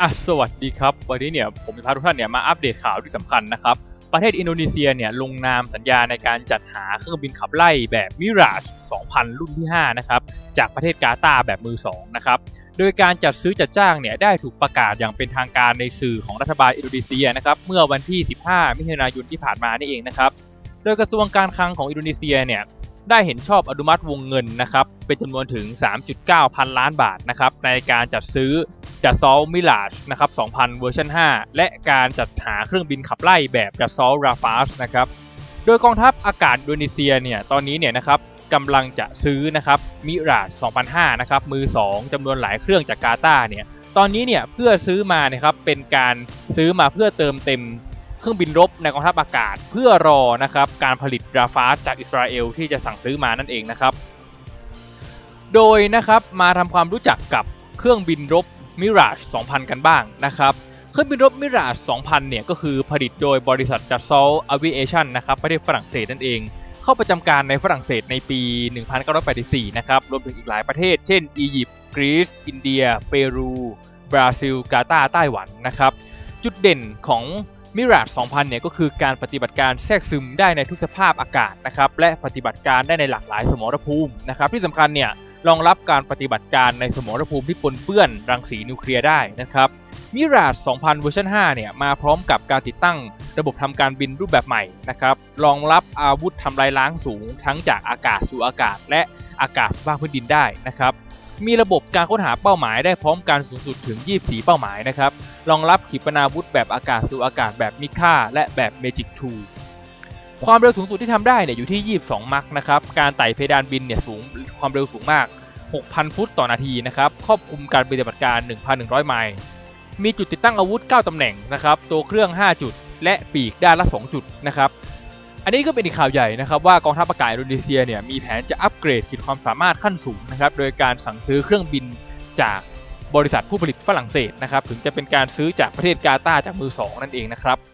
อะสวัสดีครับ วันนี้เนี่ยผมจะพาทุกท่านเนี่ยมาอัปเดตข่าวที่สำคัญนะครับ ประเทศอินโดนีเซียเนี่ยลงนามสัญญาในการจัดหาเครื่องบินขับไล่แบบมิราช 2000 รุ่นที่ 5 นะครับ จากประเทศกาตาร์แบบมือ 2 นะครับ โดยการจัดซื้อจัดจ้างเนี่ยได้ถูกประกาศอย่างเป็นทางการในสื่อของรัฐบาลอินโดนีเซียนะครับ เมื่อวันที่ 15 มิถุนายนที่ผ่านมานี่เองนะครับ โดยกระทรวงการคลังของอินโดนีเซียเนี่ย ได้เห็นชอบอนุมัติวงเงินนะครับเป็นจำนวนถึง 3.9 พันล้านบาทนะครับในการจัดซื้อดัซอลมิลาชนะครับ 2000 เวอร์ชัน5 และการจัดหาเครื่องบินขับไล่แบบดัซอลราฟาสนะครับโดยกองทัพอากาศอินโดนีเซียเนี่ยตอนนี้เนี่ยนะครับกำลังจะซื้อนะครับมิราช2005นะครับมือ 2จำนวนหลายเครื่องจากกาตาเนี่ยตอนนี้เนี่ยเพื่อซื้อมาเนี่ยครับเป็นการซื้อมาเพื่อเติมเต็ม เครื่องบินรบในกองทัพอากาศ เพื่อรอนะครับการผลิตราฟาจากอิสราเอลที่จะสั่งซื้อมานั่นเองนะครับ โดยนะครับมาทำความรู้จักกับเครื่องบินรบ Mirage 2000 กันบ้างนะครับเครื่องบินรบ Mirage 2000 เนี่ยก็คือผลิตโดยบริษัท Dassault Aviation นะครับประเทศฝรั่งเศสนั่นเอง เข้าประจำการในฝรั่งเศสในปี 1984 นะครับ รวมถึงอีกหลายประเทศ เช่น อียิปต์กรีซ อินเดีย เปรู บราซิล กาตาร์ไต้หวันนะครับ จุดเด่นของ Mirage 2000 เนี่ยก็คือการปฏิบัติการแทรกซึมได้ในทุกสภาพอากาศนะครับและปฏิบัติการได้ในหลากหลายสมรภูมินะครับที่สำคัญเนี่ยรองรับการปฏิบัติการในสมรภูมิที่ปนเปื้อนรังสีนิวเคลียร์ได้นะครับมิราช2000 เวอร์ชัน5 เนี่ยมาพร้อมกับการติดตั้งระบบทำการบินรูปแบบใหม่นะครับรองรับอาวุธทำลายล้างสูงทั้งจากอากาศสู่อากาศ และอากาศสู่ภาคพื้นดินได้นะครับ มีระบบการค้นหาเป้าหมายได้พร้อมกันสูงสุดถึง 24 เป้าหมายนะครับ รองรับขีปนาวุธแบบอากาศสู่อากาศแบบมิค่า และแบบเมจิก2ความเร็วสูงสุดที่ทำได้เนี่ยอยู่ที่ 22 มัคนะครับ การไต่เพดานบินเนี่ยสูงความเร็วสูงมาก 6,000 ฟุตต่อนาทีนะครับ ครอบคลุมการปฏิบัติการ 1,100 ไมล์ มีจุดติดตั้งอาวุธ 9 ตำแหน่งนะครับ ตัวเครื่อง 5 จุด และปีกด้านละ 2 จุดนะครับ อันนี้ก็เป็นอีกข่าวใหญ่นะครับว่ากองทัพอากาศอินโดนีเซียเนี่ยมีแผนจะอัปเกรดขีดความสามารถขั้นสูงนะครับโดยการสั่งซื้อเครื่องบินจากบริษัทผู้ผลิตฝรั่งเศสนะครับถึงจะเป็นการซื้อจากประเทศกาตาร์จากมือสองนั่นเองนะครับ